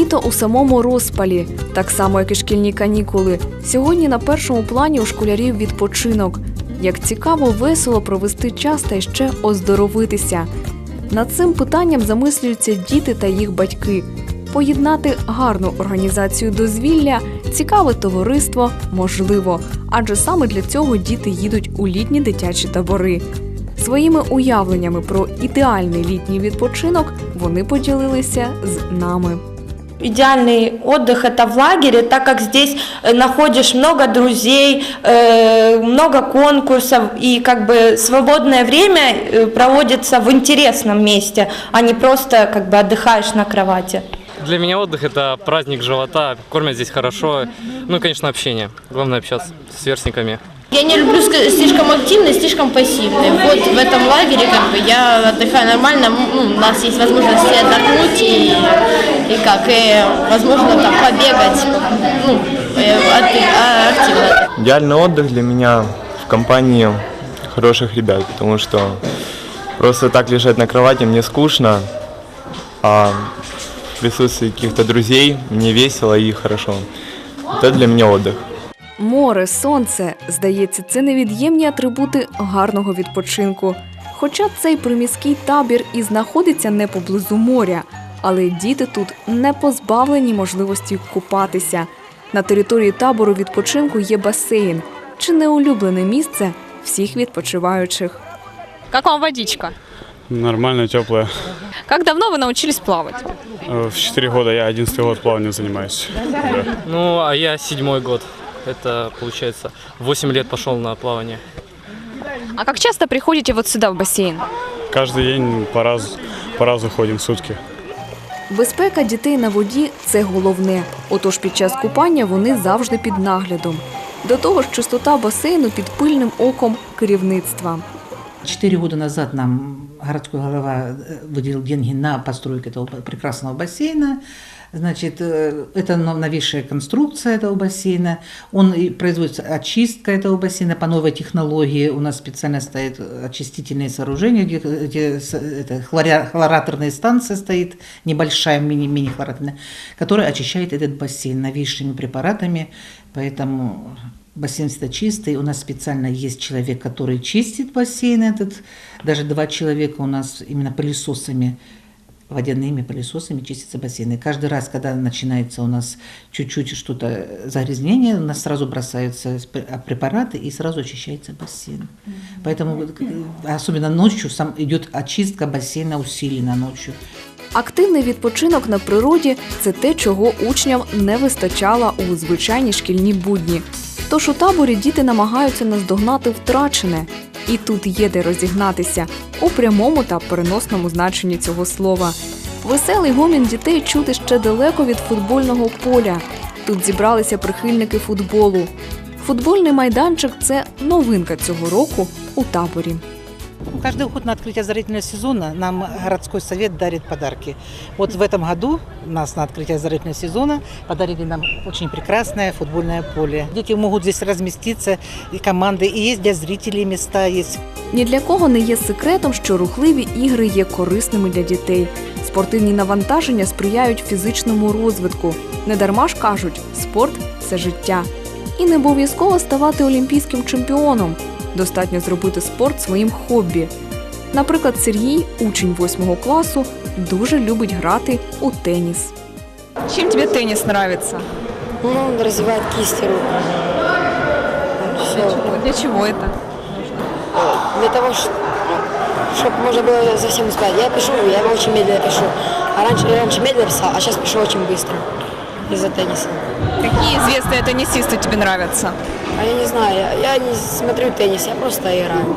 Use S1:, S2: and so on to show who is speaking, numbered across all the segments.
S1: Літо у самому розпалі, так само як і шкільні канікули. Сьогодні на першому плані у школярів відпочинок. Як цікаво, весело провести час та ще оздоровитися. Над цим питанням замислюються діти та їх батьки. Поєднати гарну організацію дозвілля, цікаве товариство можливо, адже саме для цього діти їдуть у літні дитячі табори. Своїми уявленнями про ідеальний літній відпочинок вони поділилися з нами.
S2: Идеальный отдых это в лагере, так как здесь э, находишь много друзей, э, много конкурсов и как бы свободное время э, проводится в интересном месте, а не просто как бы отдыхаешь на кровати.
S3: Для меня отдых это праздник живота, кормят здесь хорошо. Ну и, конечно, общение. Главное общаться с сверстниками.
S4: Я не люблю слишком активный, слишком пассивный. Вот в этом лагере как бы я отдыхаю нормально. Ну, у нас есть возможность отдохнуть и, и как, и возможно там побегать, ну, э, а, активно.
S5: Идеальный отдых для меня в компании хороших ребят, потому что просто так лежать на кровати мне скучно, а в присутствии каких-то друзей мне весело и хорошо. Это для меня отдых.
S1: Море, сонце, здається, це невід'ємні атрибути гарного відпочинку. Хоча цей приміський табір і знаходиться не поблизу моря, але діти тут не позбавлені можливості купатися. На території табору відпочинку є басейн, чи не улюблене місце всіх відпочиваючих.
S6: Как вам водичка?
S7: Нормально, теплая.
S6: Как давно вы научились плавать?
S7: В 4 года я 11 год плаванием занимаюсь. Да.
S3: Ну, а я седьмой год. Это, получается, 8 лет пошел на плавание.
S6: А как часто приходите вот сюда в бассейн?
S7: Каждый день по разу, по разу ходим в сутки.
S1: Безпека дітей на воді це головне. Отож під час купання вони завжди під наглядом. До того ж, чистота басейну під пильним оком керівництва.
S8: Четыре года назад нам городской голова э, выделил деньги на постройку этого ба- прекрасного бассейна. Значит, э, это но- новейшая конструкция этого бассейна. Он производится очистка этого бассейна по новой технологии. У нас специально стоят э, очистительные сооружения, где, где это, хлораторная станция стоит, небольшая мини- мини-хлораторная, которая очищает этот бассейн новейшими препаратами. Поэтому Бассейн всегда чистый. У нас специально есть человек, который чистит бассейн этот. Даже два человека у нас именно пылесосами, водяными пылесосами чистятся бассейны. Каждый раз, когда начинается у нас чуть-чуть что-то загрязнение, у нас сразу бросаются спре- а, препараты и сразу очищается бассейн. Поэтому вот, э, особенно ночью сам идет очистка бассейна усилена ночью.
S1: Активний відпочинок на природі це те, чого учням не вистачало у звичайні шкільні будні. Тож у таборі діти намагаються наздогнати втрачене, і тут є де розігнатися у прямому та переносному значенні цього слова. Веселий гомін дітей чути ще далеко від футбольного поля. Тут зібралися прихильники футболу. Футбольний майданчик це новинка цього року у таборі.
S9: Каждый год на открытие оздоровительного сезона нам городской совет дарит подарки. Вот в этом году нас на открытие оздоровительного сезона подарили нам очень прекрасное футбольное поле. Дети могут здесь разместиться, и команды, и есть для зрителей места, есть
S1: Ні для кого не є секретом, що рухливі ігри є корисними для дітей. Спортивні навантаження сприяють фізичному розвитку. Недарма ж кажуть, спорт це життя. І не обов'язково ставати олімпійським чемпіоном. Достатньо зробити спорт своїм хобі. Наприклад, Сергій, учень 8 класу, дуже любить грати у теніс.
S6: Чем тебе теннис нравится?
S10: Ну, он развивает кисти рук. Все.
S6: Для чего это?
S10: Для того, чтобы можно было за всем успеть. Я пишу, я очень медленно пишу. А раньше, я раньше медленно писал, а сейчас пишу очень быстро. Из-за тенниса.
S6: Какие известные теннисисты тебе нравятся?
S10: А я не знаю, я, я не смотрю теннис, я просто играю.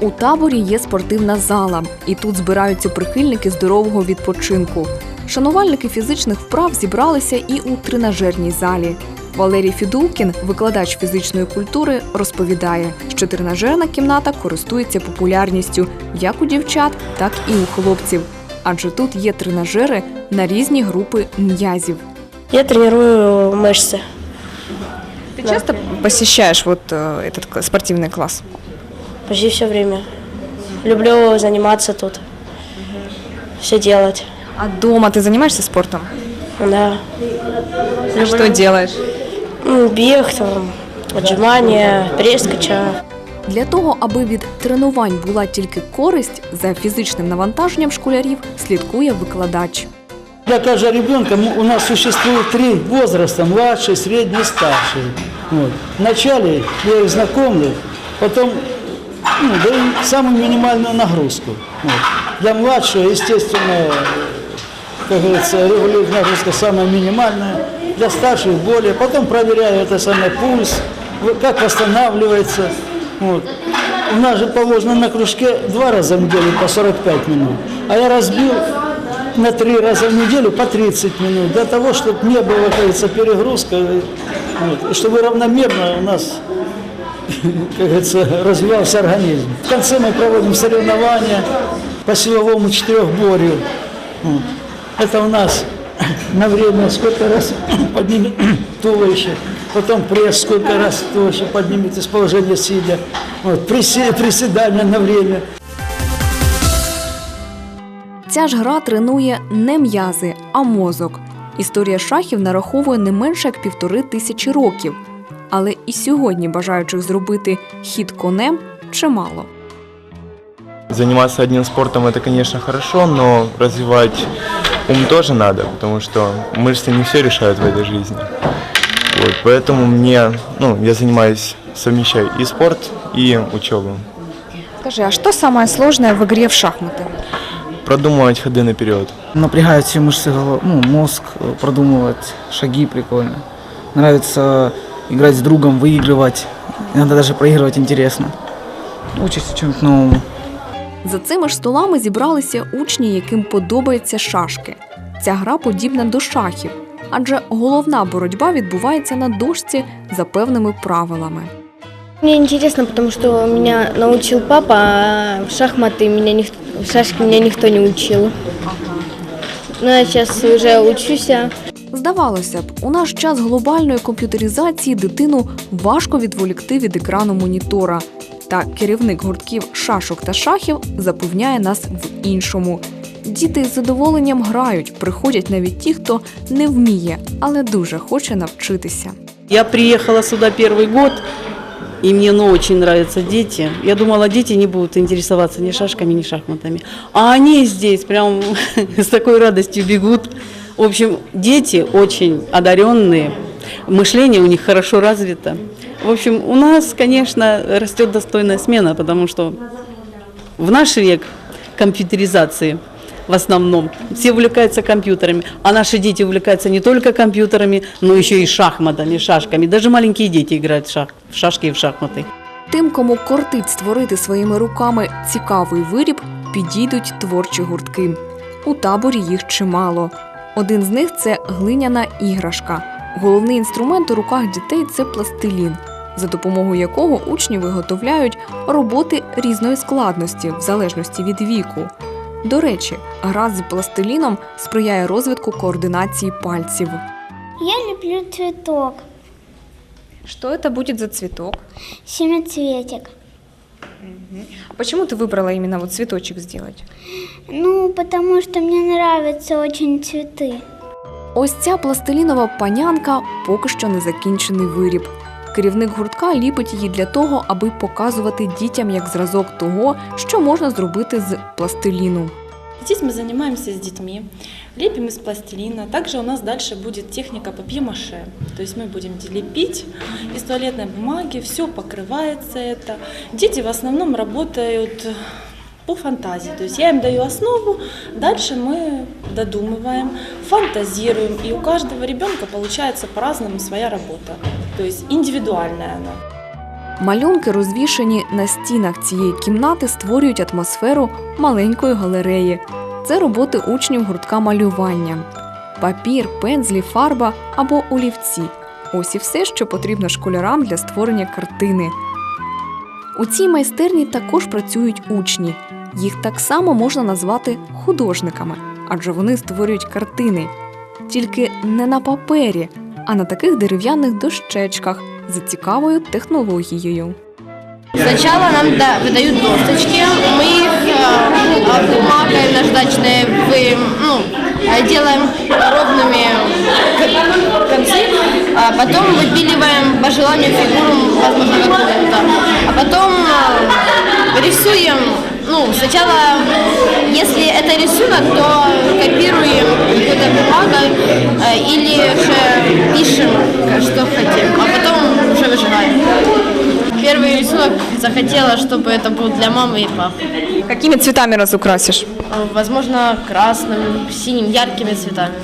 S1: У таборі є спортивна зала, і тут збираються прихильники здорового відпочинку. Шанувальники фізичних вправ зібралися і у тренажерній залі. Валерій Фідулкін, викладач фізичної культури, розповідає, що тренажерна кімната користується популярністю як у дівчат, так і у хлопців. Адже тут є тренажери на різні групи м'язів.
S10: Я тренирую мышцы.
S6: Ты часто посещаешь вот э, этот к- спортивный класс?
S10: Почти все время. Люблю заниматься тут. Все делать.
S6: А дома ты занимаешься спортом?
S10: Да.
S6: А что делаешь?
S10: Ну, бег, там, отжимания, пресс качаю.
S1: Для того, аби від тренувань була тільки користь, за фізичним навантаженням школярів слідкує викладач.
S11: Для каждого ребенка у нас существует три возраста, младший, средний, старший. Вот. Вначале я их знакомлю, потом ну, даю самую минимальную нагрузку. Для младшего, естественно, как говорится, регулирует нагрузка самая минимальная, для старших более. Потом проверяю это самое пульс, как восстанавливается. Вот. У нас же положено на кружке два раза в неделю по 45 минут, а я разбил на три раза в неделю по 30 минут, для того, чтобы не было, говорится, перегрузка, вот, и чтобы равномерно у нас, как говорится, развивался организм. В конце мы проводим соревнования по силовому четырехборью. Вот. Это у нас на время сколько раз поднимет туловище, потом пресс сколько раз туловище поднимет из положения сидя, вот, присе- приседания на время.
S1: Ця ж гра тренує не м'язи, а мозок. Історія шахів нараховує не менше як півтори тисячі років. Але і сьогодні бажаючих зробити хід конем чимало.
S5: Заниматься одним спортом это, конечно, хорошо, но развивать ум тоже надо, потому что мышцы не все решают в этой жизни. Вот, поэтому мне, ну, я занимаюсь, совмещаю и спорт, и учебу.
S6: Скажи, а что самое сложное в игре в шахматы?
S5: Продумывать ходы наперед.
S12: Напрягают все мышцы, голо- ну, мозг, э, продумывать шаги прикольно. Нравится играть с другом, выигрывать. Иногда даже проигрывать интересно. Учишься чему-то новому.
S1: За цими ж столами зібралися учні, яким подобаються шашки. Ця гра подібна до шахів, адже головна боротьба відбувається на дошці за певними правилами.
S10: Мне интересно, потому что меня научил папа, а в шахматы меня никто, в шашки меня никто не учил. Но я сейчас уже учусь.
S1: Здавалося б, у наш час глобальної комп'ютеризації дитину важко відволікти від екрану монітора. Та керівник гуртків шашок та шахів запевняє нас в іншому. Діти з задоволенням грають, приходять навіть ті, хто не вміє, але дуже хоче навчитися.
S13: Я приехала сюда первый год, и мне ну, очень нравятся дети. Я думала, дети не будут интересоваться ни шашками, ни шахматами. А они здесь прям с такой радостью бегут. В общем, дети очень одаренные, мышление у них хорошо развито. В общем, у нас, конечно, растет достойная смена, потому что в наш век компьютеризации в основном. Все увлекаются компьютерами, а наши дети увлекаются не только компьютерами, но еще и шахматами, шашками. Даже маленькие дети играют в, шах, в шашки и в шахматы.
S1: Тим, кому кортить створити своїми руками цікавий виріб, підійдуть творчі гуртки. У таборі їх чимало. Один з них це глиняна іграшка. Головний інструмент у руках дітей це пластилін, за допомогою якого учні виготовляють роботи різної складності в залежності від віку. До речі, гра з пластиліном сприяє розвитку координації пальців.
S14: Я люблю цветок,
S6: Что это будет за цветок?
S14: семицветик.
S6: А Почему ты выбрала именно вот цветочек сделать?
S14: Ну, потому что мне нравятся очень цветы.
S1: Ось ця пластилінова панянка поки що не закінчений виріб. Керівник гуртка ліпить її для того, аби показувати дітям як зразок того, що можна зробити з пластиліну.
S15: Здесь мы занимаемся с детьми, лепим из пластилина. Также у нас дальше будет техника папье-маше. То есть мы будем лепить из туалетной бумаги, все покрывается это. Дети в основном работают по фантазии. То есть я им даю основу, дальше мы додумываем, фантазируем. И у каждого ребенка получается по-разному своя работа. То есть индивидуальная она.
S1: Малюнки, розвішені на стінах цієї кімнати, створюють атмосферу маленької галереї. Це роботи учнів гуртка малювання. Папір, пензлі, фарба або олівці. Ось і все, що потрібно школярам для створення картини. У цій майстерні також працюють учні. Їх так само можна назвати художниками, адже вони створюють картини. Тільки не на папері, а на таких дерев'яних дощечках за цікавою технологією.
S4: Сначала нам да, выдают досточки, мы их э, обмакиваем наждачные в, ну, э, делаем ровными к- концы, а потом выпиливаем по желанию фигуру, возможно, какую-то. А потом э, рисуем, Ну, сначала, если это рисунок, то копируем какой-то бумагой э, или же пишем, что хотим, а потом уже выживаем. Первый рисунок захотела, чтобы это был для мамы и папы.
S6: Какими цветами разукрасишь?
S4: Э, Возможно, красным, синим, яркими цветами.